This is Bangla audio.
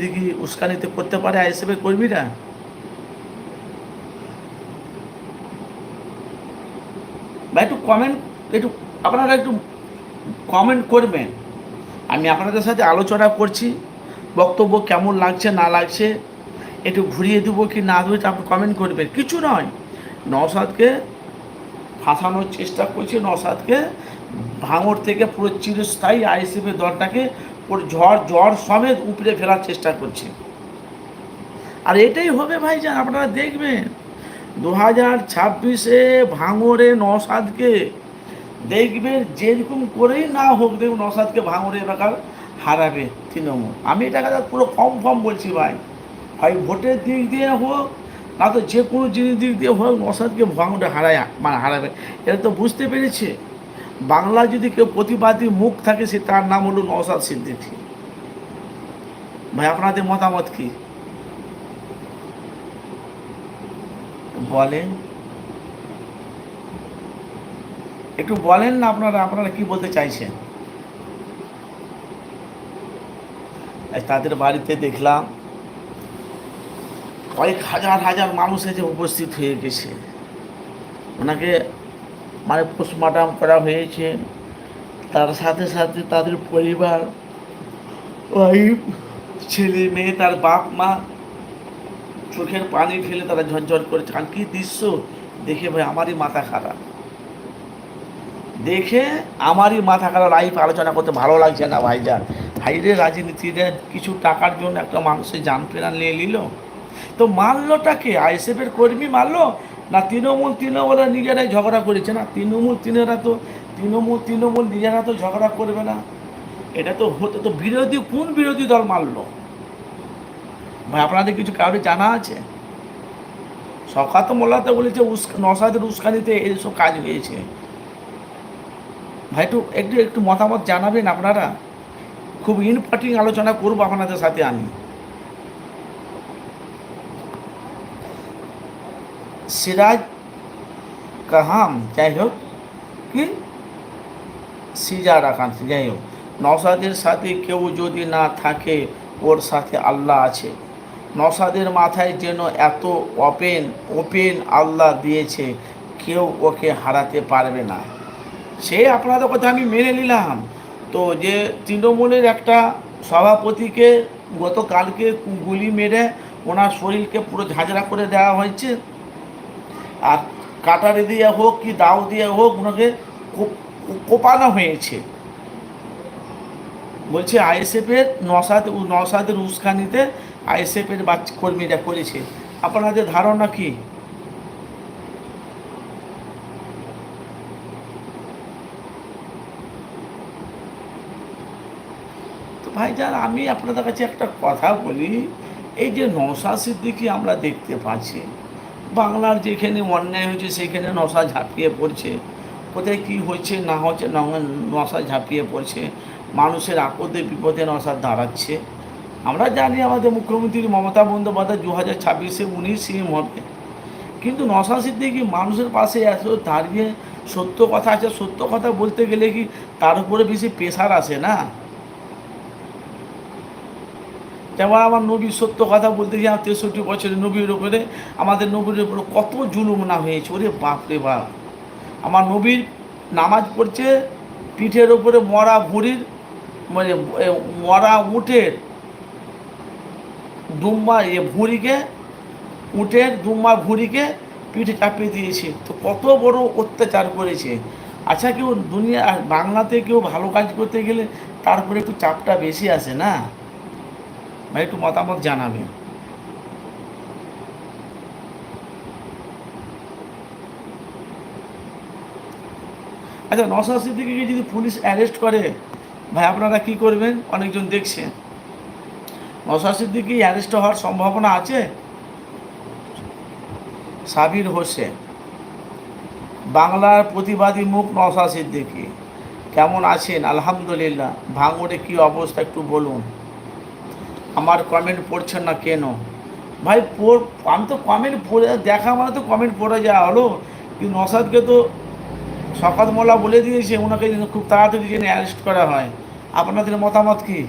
দিকে উস্কানিতে করতে পারে আইএসএফের কর্মীরা? বা একটু কমেন্ট একটু আপনারা একটু কমেন্ট করবেন। আমি আপনাদের সাথে আলোচনা করছি, বক্তব্য কেমন লাগছে, না লাগছে, একটু ঘুরিয়ে দেবো কি না দেবো আপনি কমেন্ট করবেন। কিছু নয় নওসাদকে ফাঁসানোর চেষ্টা করছে নওসাদকে ভাঙর থেকে পুরো চিরস্থায়ী আইএসএফের দলটাকে ওর ঝড় ঝড় সমেত উপরে ফেলার চেষ্টা করছে। আর এটাই হবে ভাই ভাইজান, আপনারা দেখবেন দু হাজার ছাব্বিশে ভাঙরে নসাদকে দেখবেন যেরকম করেই না হোক দেখুন নসাদকে ভাঙরে এলাকার হারাবে তৃণমূল। আমি এটা এটাকে পুরো কনফার্ম বলছি ভাই, হয় ভোটের দিক দিয়ে হোক, না তো যে কোনো জিনিস দিক দিয়ে হোক নসাদকে ভাঙরে হারায় মানে হারাবে। এটা তো বুঝতে পেরেছে? বাংলা যদি কেউ প্রতিবাদী মুখ থাকে, সে তার নাম হলো নওসাদ সিদ্দিকী। ভাই, আপনাদের মতামত কি? বলেন। একটু বলেন না আপনারা আপনারা কি বলতে চাইছেন? তাদের বাড়িতে দেখলাম কয়েক হাজার হাজার মানুষ এসে উপস্থিত হয়ে গেছে। ওনাকে মানে পোস্টমর্টম করা হয়েছে। তার সাথে সাথে তাদের পরিবার, ওয়াইফ, ছেলে, মেয়ে, তার বাপ, মা চোখের পানি ফেলে তারা ঝরঝর করেছে আর কি দৃশ্য দেখে ভাই আমারই মাথা খারাপ। দেখে আমারই মাথা খারাপ লাইফ আলোচনা করতে ভালো লাগছে না ভাইজান। ভাইরে রাজনীতিতে কিছু টাকার জন্য একটা মানুষের জান প্রাণ নিয়ে নিল। তো মারলোটাকে আইএসএফের কর্মী মারলো? না তৃণমূল তৃণমূলরা নিজেরাই ঝগড়া করেছে না তৃণমূল তৃণরা তো তৃণমূল তৃণমূল নিজেরা তো ঝগড়া করবে না। এটা তো হতে তো বিরোধী, কোন বিরোধী দল মারলো? ভাই, আপনাদের কিছু কাউরে জানা আছে? সকাত মোল্লাতে বলেছে নসাদের উস্কানিতে এইসব কাজ হয়েছে। ভাই, একটু একটু একটু মতামত জানাবেন আপনারা? খুব ইনপার্টিং আলোচনা করব আপনাদের সাথে আমি। সিরাজ কাহাম, যাই হোক, কি? সিজা রাখান যাই হোক। নসাদের সাথে কেউ যদি না থাকে, ওর সাথে আল্লাহ আছে। নসাদের মাথায় যেন এত ওপেন ওপেন আল্লাহ দিয়েছে, কেউ ওকে হারাতে পারবে না। সে আপনাদের কথা আমি মেনে নিলাম। তো যে তৃণমূলের একটা সভাপতিকে গতকালকে গুলি মেরে ওনার শরীরকে পুরো ঝাঁঝরা করে দেওয়া হয়েছে আর কাটারি দিয়ে হোক কি দাও দিয়ে হোক ওনাকে কোপ- কোপানো হয়েছে। বলছে আইএসএফের নসাদ, নসাদের উস্কানিতে আইএসএফের বাচ্চা কর্মীরা করেছে। আপনাদের ধারণা কি? ভাইজান, আমি আপনাদের কাছে একটা কথা বলি। এই যে নশা সিদ্দিকি আমরা দেখতে পাচ্ছি বাংলার যেখানে অন্যায় হয়েছে, সেখানে নশা ঝাঁপিয়ে পড়ছে। কোথায় কী হচ্ছে না হচ্ছে নশা ঝাঁপিয়ে পড়ছে, মানুষের আপদে বিপদে নশা দাঁড়াচ্ছে। আমরা জানি আমাদের মুখ্যমন্ত্রী মমতা বন্দ্যোপাধ্যায় দু হাজার ছাব্বিশে উনি সিএম হবে কিন্তু নশা সিদ্দিকি মানুষের পাশে এত দাঁড়িয়ে সত্য কথা আছে, সত্য কথা বলতে গেলে কি তার উপরে বেশি প্রেশার আসে না? যেমন আমার নবীর সত্য কথা বলতে গিয়ে আমার তেষট্টি বছরের নবীর উপরে, আমাদের নবীর উপরে কত জুলুম না হয়েছে, ওরে বাপ রে বাপ। আমার নবীর নামাজ পড়ছে, পিঠের ওপরে মরা ভুঁড়ির মানে মরা উঠের দুম্বা, এ ভুঁড়িকে উঠের দুম্বা ভুঁড়িকে পিঠে চাপিয়ে দিয়েছে। তো কত বড় অত্যাচার করেছে। আচ্ছা কেউ দুনিয়া, বাংলাতে কেউ ভালো কাজ করতে গেলে তারপরে একটু চাপটা বেশি আসে না? ভাই একটু মতামত জানাবেন। আচ্ছা নশা সিদ্দিকিকে যদি পুলিশ অ্যারেস্ট করে, ভাই আপনারা কি করবেন? অনেকজন দেখছেন। নশা সিদ্দিকি অ্যারেস্ট হওয়ার সম্ভাবনা আছে? সাবির হোসেন, বাংলার প্রতিবাদী মুখ নশা সিদ্দিকি। কেমন আছেন? আলহামদুলিল্লাহ। ভাঙড়ে কি অবস্থা একটু বলুন। আমার কমেন্ট পড়ছেন না কেন? ভাই, পড়, আমি তো কমেন্ট পড়ে, দেখা মানে তো কমেন্ট পড়ে যাওয়া হলো? কিন্তু নসাদকে তো সকাল মোল্লা বলে দিয়েছে, ওনাকে খুব তাড়াতাড়ি যেন অ্যারেস্ট করা হয়। আপনাদের মতামত কি?